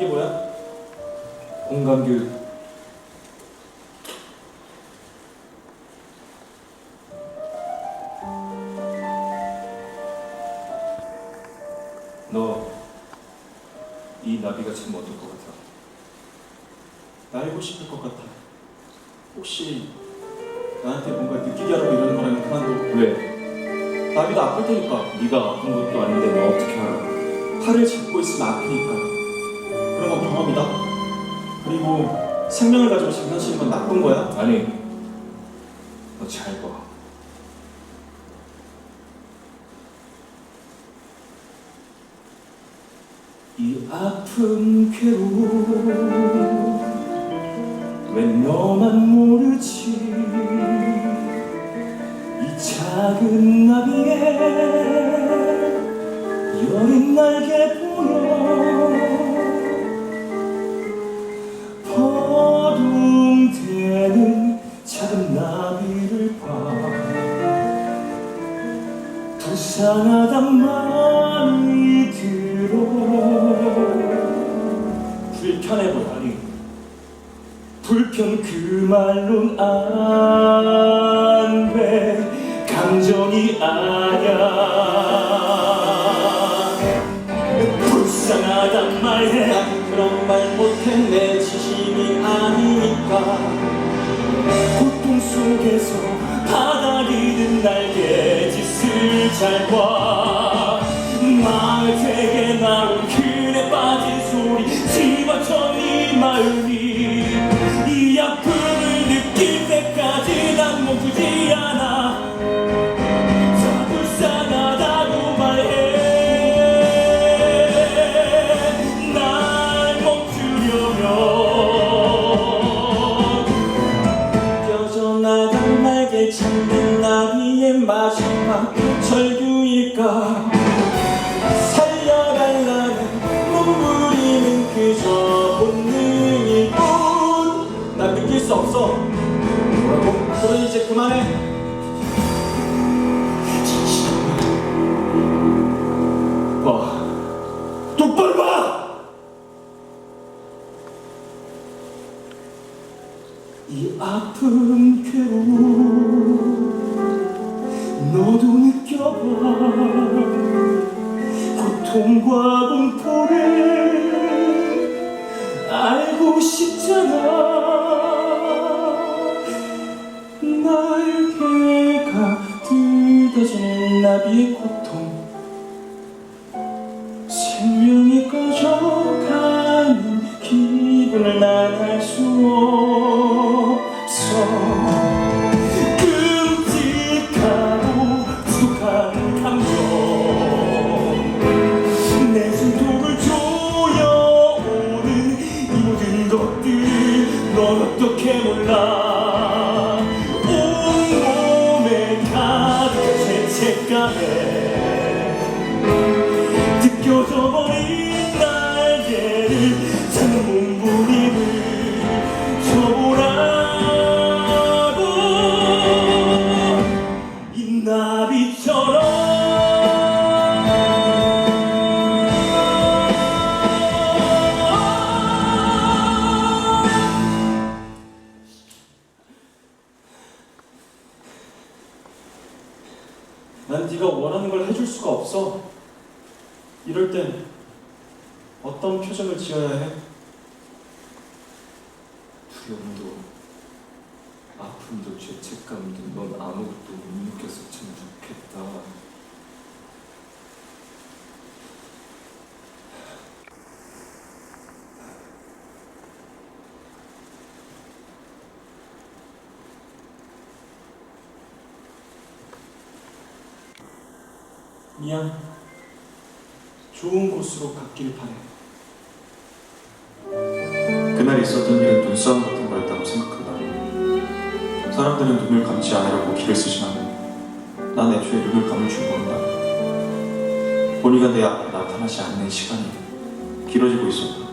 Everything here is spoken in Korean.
이게 뭐야? 공감교육. 너 이 나비가 참 어떨 것 같아? 날고 싶을 것 같아. 혹시 나한테 뭔가 느끼게 하려고 이러는 거라면 그만둬. 왜? 나비도 아플 테니까. 네가 아픈 것도 아닌데 너 어떻게 알아? 팔을 잡고 있으면 아프니까. 경험이다. 그리고 생명을 가지고 장난치는 건 나쁜 거야. 아니, 너 잘 봐. 이 아픈 괴로움 왜 너만 모르지 이 작은 나비의 여린 날개 불쌍하단 말이 들어. 불편해 보다니. 불편 그 말론 안돼. 감정이 아냐 불쌍하단 말해 난 그런 말 못해 내 지심이 아니니까. 고통 속에서 잘봐 마음에 되게 나온 그네 빠진 소리 집어쳐 네 마음이 이 그럼 이제 그만해. 봐 똑바로 봐! 이 아픈 괴로움 너도 느껴봐. 고통과 날개가 뜯어지는 나비의 고통. 생명이 꺼져가는 기분을 난 알 수 없어. 끔찍하고 부족한 감정 내 숨통을 조여오는 이 모든 것들 넌 어떻게 몰라 느껴져 버린 날개를 찾는 몸부림을 쳐보라고 이 나비처럼 난 네가 원하는 걸 해줄 수가 없어. 이럴 땐 어떤 표정을 지어야 해? 두려움도 아픔도 죄책감도 넌 아무것도 못참 좋겠다 미안. 좋은 곳으로 갔길 바래. 그날 있었던 일은 눈싸움 같은 거였다고 생각한다. 사람들은 눈을 감지 않으려고 길을 쓰지만 난 애초에 눈을 감을 줄 모른다. 본이가 내 앞에 나타나지 않는 시간이 길어지고 있었다.